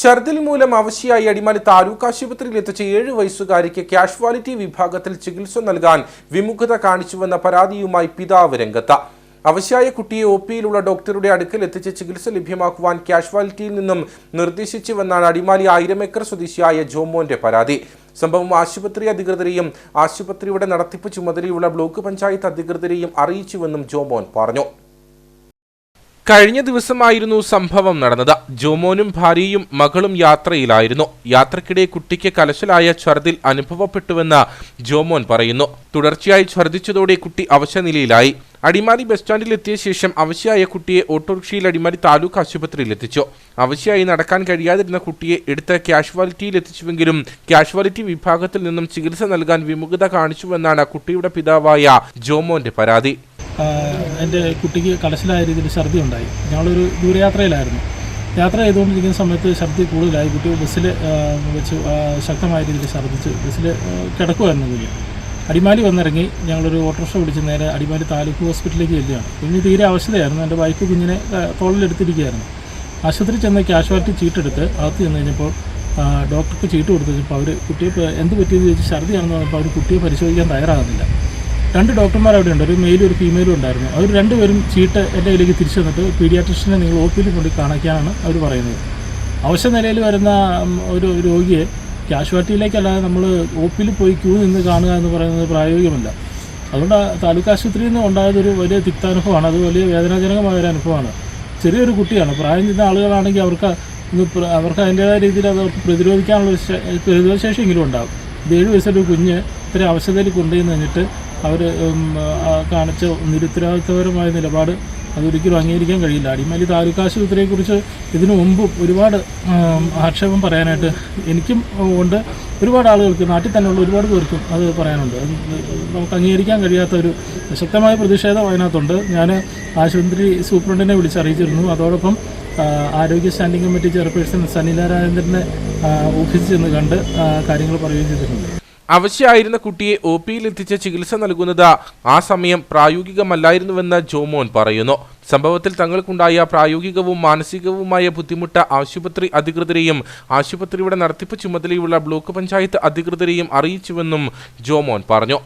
ഛർദിൽ മൂലം അവശിയായി അടിമാലി താലൂക്ക് ആശുപത്രിയിൽ എത്തിച്ച ഏഴ് വയസ്സുകാരിക്ക് കാഷ്വാലിറ്റി വിഭാഗത്തിൽ ചികിത്സ നൽകാൻ വിമുഖത കാണിച്ചുവെന്ന പരാതിയുമായി പിതാവ് രംഗത്ത്. അവശയായ കുട്ടിയെ ഒ പിയിലുള്ള ഡോക്ടറുടെ അടുക്കൽ എത്തിച്ച് ചികിത്സ ലഭ്യമാക്കുവാൻ കാഷ്വാലിറ്റിയിൽ നിന്നും നിർദ്ദേശിച്ചുവെന്നാണ് അടിമാലി ആയിരം ഏക്കർ സ്വദേശിയായ ജോമോന്റെ പരാതി. സംഭവം ആശുപത്രി അധികൃതരെയും ആശുപത്രിയുടെ നടത്തിപ്പ് ചുമതലയുള്ള ബ്ലോക്ക് പഞ്ചായത്ത് അധികൃതരെയും അറിയിച്ചുവെന്നും ജോമോൻ പറഞ്ഞു. കഴിഞ്ഞ ദിവസമായിരുന്നു സംഭവം നടന്നത്. ജോമോനും ഭാര്യയും മകളും യാത്രയിലായിരുന്നു. യാത്രക്കിടെ കുട്ടിക്ക് കലശലായ ഛർദിൽ അനുഭവപ്പെട്ടുവെന്ന് ജോമോൻ പറയുന്നു. തുടർച്ചയായി ഛർദിച്ചതോടെ കുട്ടി അവശനിലയിലായി. അടിമാലി ബസ് സ്റ്റാൻഡിൽ എത്തിയ ശേഷം അവശയായ കുട്ടിയെ ഓട്ടോറിക്ഷയിൽ അടിമാലി താലൂക്ക് ആശുപത്രിയിൽ എത്തിച്ചു. അവശയായി നടക്കാൻ കഴിയാതിരുന്ന കുട്ടിയെ എടുത്ത് കാഷ്വാലിറ്റിയിൽ എത്തിച്ചുവെങ്കിലും കാഷ്വാലിറ്റി വിഭാഗത്തിൽ നിന്നും ചികിത്സ നൽകാൻ വിമുഖത കാണിച്ചുവെന്നാണ് കുട്ടിയുടെ പിതാവായ ജോമോന്റെ പരാതി. എന്റെ കുട്ടിക്ക് കടച്ചിലായ രീതിയിൽ ഛർദി ഉണ്ടായി ഞങ്ങളൊരു ദൂരയാത്രയിലായിരുന്നു. യാത്ര ചെയ്തുകൊണ്ടിരിക്കുന്ന സമയത്ത് ഛർദി കൂടുതലായി. കുട്ടി ബസ്സിൽ വെച്ച് ശക്തമായ രീതിയിൽ ഛർദ്ദിച്ച് ബസ്സിൽ കിടക്കുമായിരുന്നു കുഞ്ഞ്. അടിമാലി വന്നിറങ്ങി. ഞങ്ങളൊരു ഓട്ടോറിക്ഷ വിളിച്ച് നേരെ അടിമാലി താലൂക്ക് ഹോസ്പിറ്റലിലേക്ക് ചെല്ലുകയാണ്. കുഞ്ഞ് തീരെ അവശതയായിരുന്നു. എന്റെ വൈഫ് കുഞ്ഞിനെ തോളിലെടുത്തിരിക്കുകയായിരുന്നു. ആശുപത്രി ചെന്ന് കാഷ്വാലിറ്റി ചീട്ടെടുത്ത് അകത്ത് ചെന്ന് കഴിഞ്ഞപ്പോൾ ഡോക്ടർക്ക് ചീട്ട് കൊടുത്തു കഴിഞ്ഞപ്പോൾ അവർ കുട്ടിയെ എന്ത് പറ്റിയെന്ന് ചോദിച്ച് ഛർദിയാണെന്ന് പറഞ്ഞപ്പോൾ അവർ കുട്ടിയെ പരിശോധിക്കാൻ തയ്യാറാകുന്നില്ല. രണ്ട് ഡോക്ടർമാർ അവിടെ ഉണ്ട്. ഒരു മെയിലും ഒരു ഫീമെയിലും ഉണ്ടായിരുന്നു. അവർ രണ്ടുപേരും ചീട്ട് എന്റെ കയ്യിലേക്ക് തിരിച്ചു വന്നിട്ട് പീഡിയാട്രിഷ്യനെ നിങ്ങൾ ഒ പിയിൽ കൊണ്ട് കാണിക്കാനാണ് അവർ പറയുന്നത്. അവശ്യ നിലയിൽ വരുന്ന ഒരു രോഗിയെ കാഷ്വാലിറ്റിയിലേക്കല്ലാതെ നമ്മൾ ഒ പിയിൽ പോയി ക്യൂ നിന്ന് കാണുക എന്ന് പറയുന്നത് പ്രായോഗികമല്ല. അതുകൊണ്ട് താലൂക്ക് ആശുപത്രിയിൽ നിന്ന് ഉണ്ടായതൊരു വലിയ തിക്താനുഭവമാണ്. അത് വലിയ വേദനാജനകമായ ഒരു അനുഭവമാണ്. ചെറിയൊരു കുട്ടിയാണ്. പ്രായം ചെന്ന ആളുകളാണെങ്കിൽ അവർക്ക് അവർക്ക് അതിന്റേതായ രീതിയിൽ അത് അവർക്ക് പ്രതിരോധിക്കാനുള്ള പ്രതിരോധശേഷി എങ്കിലും ഉണ്ടാകും. ഏഴ് വയസ്സൊരു കുഞ്ഞ് ഇത്ര അവശതയിൽ കൊണ്ടുചെന്ന് കഴിഞ്ഞിട്ട് അവർ കാണിച്ച നിരുത്തരവാദിത്തപരമായ നിലപാട് അതൊരിക്കലും അംഗീകരിക്കാൻ കഴിയില്ല. അടിമാലി താലൂക്ക് ആശുപത്രിയെക്കുറിച്ച് ഇതിനു മുമ്പും ഒരുപാട് ആക്ഷേപം പറയാനായിട്ട് എനിക്കും ഉണ്ട്. ഒരുപാട് ആളുകൾക്ക് നാട്ടിൽ തന്നെയുള്ള ഒരുപാട് പേർക്കും അത് പറയാനുണ്ട്. നമുക്ക് അംഗീകരിക്കാൻ കഴിയാത്ത ഒരു ശക്തമായ പ്രതിഷേധം അതിനകത്തുണ്ട്. ഞാൻ ആശുപത്രി സൂപ്രണ്ടിനെ വിളിച്ചറിയിച്ചിരുന്നു. അതോടൊപ്പം ആരോഗ്യ സ്റ്റാൻഡിംഗ് കമ്മിറ്റി ചെയർപേഴ്സൺ സനില രാജേന്ദ്രനെ ഓഫീസിൽ ചെന്ന് കണ്ട് കാര്യങ്ങൾ പറയുകയും ചെയ്തിട്ടുണ്ട്. അവശയായിരുന്ന കുട്ടിയെ ഒ പിയിൽ എത്തിച്ച് ചികിത്സ നൽകുന്നത് ആ സമയം പ്രായോഗികമല്ലായിരുന്നുവെന്ന് ജോമോൻ പറയുന്നു. സംഭവത്തിൽ തങ്ങൾക്കുണ്ടായ പ്രായോഗികവും മാനസികവുമായ ബുദ്ധിമുട്ട് ആശുപത്രി അധികൃതരെയും ആശുപത്രിയുടെ നടത്തിപ്പ് ചുമതലയുള്ള ബ്ലോക്ക് പഞ്ചായത്ത് അധികൃതരെയും അറിയിച്ചുവെന്നും ജോമോൻ പറഞ്ഞു.